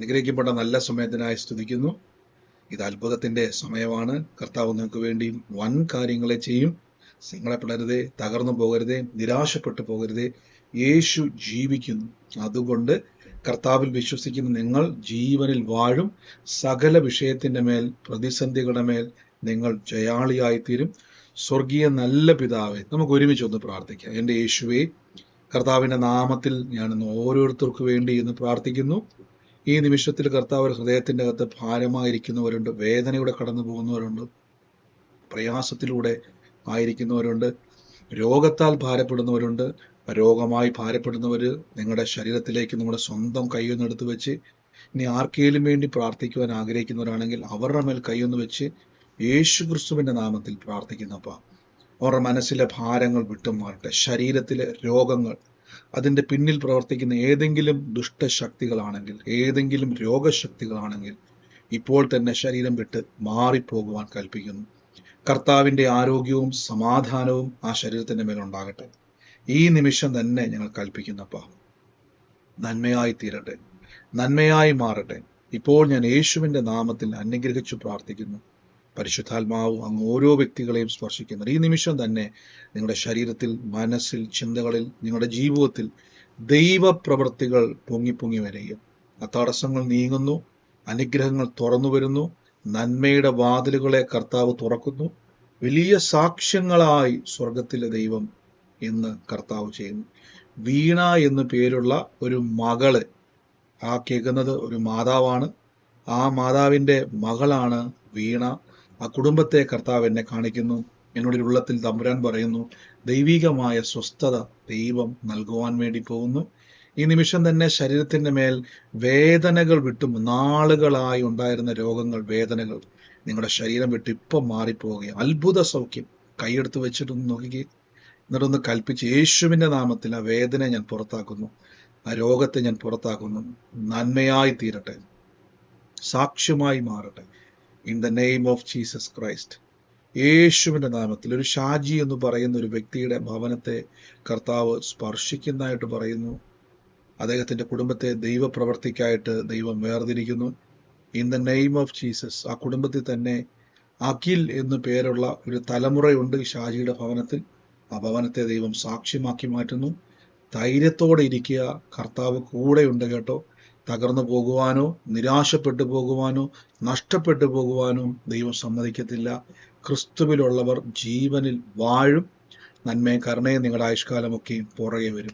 നിഗ്രഹിക്കപ്പെട്ട നല്ല സമയത്തിനായി സ്തുതിക്കുന്നു. ഇത് അത്ഭുതത്തിന്റെ സമയമാണ്. കർത്താവ് നിങ്ങൾക്ക് വേണ്ടി വൻ കാര്യങ്ങളെ ചെയ്യും. നിങ്ങളെ പിളരുതേ തകർന്നു പോകരുതേ നിരാശപ്പെട്ടു പോകരുതേ യേശു ജീവിക്കുന്നു. അതുകൊണ്ട് കർത്താവിൽ വിശ്വസിക്കുന്ന നിങ്ങൾ ജീവനിൽ വാഴും. സകല വിഷയത്തിന്റെ മേൽ പ്രതിസന്ധികളുടെ മേൽ നിങ്ങൾ ജയാളിയായി തീരും സ്വർഗീയ നല്ല പിതാവെ നമുക്ക് ഒരുമിച്ച് ഒന്ന് പ്രാർത്ഥിക്കാം. എന്റെ യേശുവെ കർത്താവിന്റെ നാമത്തിൽ ഞാൻ ഓരോരുത്തർക്ക് വേണ്ടി ഇന്ന് പ്രാർത്ഥിക്കുന്നു. ഈ നിമിഷത്തിൽ കർത്താവ് ഹൃദയത്തിന്റെ അകത്ത് ഭാരമായിരിക്കുന്നവരുണ്ട് വേദനയുടെ കടന്നു പോകുന്നവരുണ്ട് പ്രയാസത്തിലൂടെ ആയിരിക്കുന്നവരുണ്ട് രോഗത്താൽ ഭാരപ്പെടുന്നവരുണ്ട്. രോഗമായി ഭാരപ്പെടുന്നവർ നിങ്ങളുടെ ശരീരത്തിലേക്ക് നിങ്ങളുടെ സ്വന്തം കൈയൊന്ന് എടുത്ത് വെച്ച് ഇനി ആർക്കെങ്കിലും വേണ്ടി പ്രാർത്ഥിക്കുവാൻ ആഗ്രഹിക്കുന്നവരാണെങ്കിൽ അവരുടെ മേൽ കൈയൊന്ന് വെച്ച് യേശു ക്രിസ്തുവിന്റെ നാമത്തിൽ പ്രാർത്ഥിക്കുന്നപ്പ അവരുടെ മനസ്സിലെ ഭാരങ്ങൾ വിട്ടുമാറട്ടെ ശരീരത്തിലെ രോഗങ്ങൾ അതിന്റെ പിന്നിൽ പ്രവർത്തിക്കുന്ന ഏതെങ്കിലും ദുഷ്ടശക്തികളാണെങ്കിൽ ഏതെങ്കിലും രോഗശക്തികളാണെങ്കിൽ ഇപ്പോൾ തന്നെ ശരീരം വിട്ട് മാറിപ്പോകുവാൻ കൽപ്പിക്കുന്നു. കർത്താവിന്റെ ആരോഗ്യവും സമാധാനവും ആ ശരീരത്തിന്റെ മേലുണ്ടാകട്ടെ ഈ നിമിഷം തന്നെ ഞങ്ങൾ കൽപ്പിക്കുന്നപ്പ നന്മയായി തീരട്ടെ നന്മയായി മാറട്ടെ. ഇപ്പോൾ ഞാൻ യേശുവിന്റെ നാമത്തിൽ അനുഗ്രഹിച്ചു പ്രാർത്ഥിക്കുന്നു. പരിശുദ്ധാത്മാവ് അങ്ങ് ഓരോ വ്യക്തികളെയും സ്പർശിക്കുന്നത് ഈ നിമിഷം തന്നെ നിങ്ങളുടെ ശരീരത്തിൽ മനസ്സിൽ ചിന്തകളിൽ നിങ്ങളുടെ ജീവിതത്തിൽ ദൈവപ്രവൃത്തികൾ പൊങ്ങി പൊങ്ങി വരികയും ആ തടസ്സങ്ങൾ നീങ്ങുന്നു അനുഗ്രഹങ്ങൾ തുറന്നു വരുന്നു നന്മയുടെ വാതിലുകളെ കർത്താവ് തുറക്കുന്നു. വലിയ സാക്ഷ്യങ്ങളായി സ്വർഗത്തിലെ ദൈവം എന്ന് കർത്താവ് ചെയ്യുന്നു. വീണ എന്ന് പേരുള്ള ഒരു മകൾ ആ കേൾക്കുന്നത് ഒരു മാതാവാണ്. ആ മാതാവിന്റെ മകളാണ് വീണ. ആ കുടുംബത്തെ കർത്താവ് എന്നെ കാണിക്കുന്നു. എന്നോട് ഉള്ളത്തിൽ തമ്പുരാൻ പറയുന്നു. ദൈവികമായ സ്വസ്ഥത ദൈവം നൽകുവാൻ വേണ്ടി പോകുന്നു. ഈ നിമിഷം തന്നെ ശരീരത്തിന്റെ മേൽ വേദനകൾ വിട്ടും നാളുകളായി ഉണ്ടായിരുന്ന രോഗങ്ങൾ വേദനകൾ നിങ്ങളുടെ ശരീരം വിട്ട് ഇപ്പം മാറിപ്പോവുകയും അത്ഭുത സൗഖ്യം. കൈയെടുത്ത് വെച്ചിട്ടൊന്ന് നോക്കി എന്നിട്ടൊന്ന് കൽപ്പിച്ച് യേശുവിന്റെ നാമത്തിൽ ആ വേദന ഞാൻ പുറത്താക്കുന്നു. ആ രോഗത്തെ ഞാൻ പുറത്താക്കുന്നു. നന്മയായി തീരട്ടെ. സാക്ഷ്യമായി മാറട്ടെ. In the name of Jesus Christ യേശുവിന്റെ നാമത്തിൽ ഒരു ഷാജി എന്ന് പറയുന്ന ഒരു വ്യക്തിയുടെ ഭവനത്തെ കർത്താവ് സ്പർശിക്കുന്നതായിട്ട് പറയുന്നു. അദ്ദേഹത്തിന്റെ കുടുംബത്തെ ദൈവപ്രവർത്തിക്കായിട്ട് ദൈവം വേർതിരിക്കുന്നു. In the name of Jesus ആ കുടുംബത്തിൽ തന്നെ അഖിൽ എന്നു പേരുള്ള ഒരു തലമുറയുണ്ട് ഷാജിയുടെ ഭവനത്തിൽ. ആ ഭവനത്തെ ദൈവം സാക്ഷ്യമാക്കി മാറ്റുന്നു. ധൈര്യത്തോടെ ഇരിക്കുക കർത്താവ് കൂടെയുണ്ട് കേട്ടോ. തകർന്നു പോകുവാനോ നിരാശപ്പെട്ടു പോകുവാനോ നഷ്ടപ്പെട്ടു പോകുവാനോ ദൈവം സമ്മതിക്കത്തില്ല. ക്രിസ്തുവിലുള്ളവർ ജീവനിൽ വാഴും. നന്മയും കരുണയും നിങ്ങളുടെ ആയുഷ്കാലമൊക്കെ പുറകെ വരും.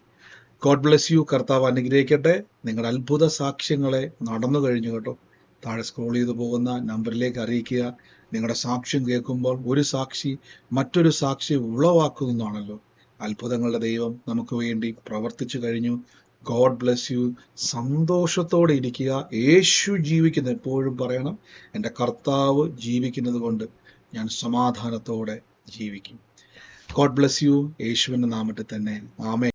ഗോഡ് ബ്ലെസ് യു കർത്താവ് അനുഗ്രഹിക്കട്ടെ. നിങ്ങളുടെ അത്ഭുത സാക്ഷ്യങ്ങളെ നടന്നു കഴിഞ്ഞു കേട്ടോ. താഴെ സ്ക്രോൾ ചെയ്തു പോകുന്ന നമ്പറിലേക്ക് അറിയിക്കുക. നിങ്ങളുടെ സാക്ഷ്യം കേൾക്കുമ്പോൾ ഒരു സാക്ഷി മറ്റൊരു സാക്ഷി ഉളവാക്കുന്നതാണല്ലോ അത്ഭുതങ്ങളുടെ ദൈവം നമുക്ക് വേണ്ടി പ്രവർത്തിച്ചു കഴിഞ്ഞു. ഗോഡ് ബ്ലെസ് യു സന്തോഷത്തോടെ ഇരിക്കുക. യേശു ജീവിക്കുന്ന എപ്പോഴും പറയണം എന്റെ കർത്താവ് ജീവിക്കുന്നത് കൊണ്ട് ഞാൻ സമാധാനത്തോടെ ജീവിക്കും. ഗോഡ് ബ്ലെസ് യു യേശുവിന്റെ നാമത്തിൽ തന്നെ. ആമേ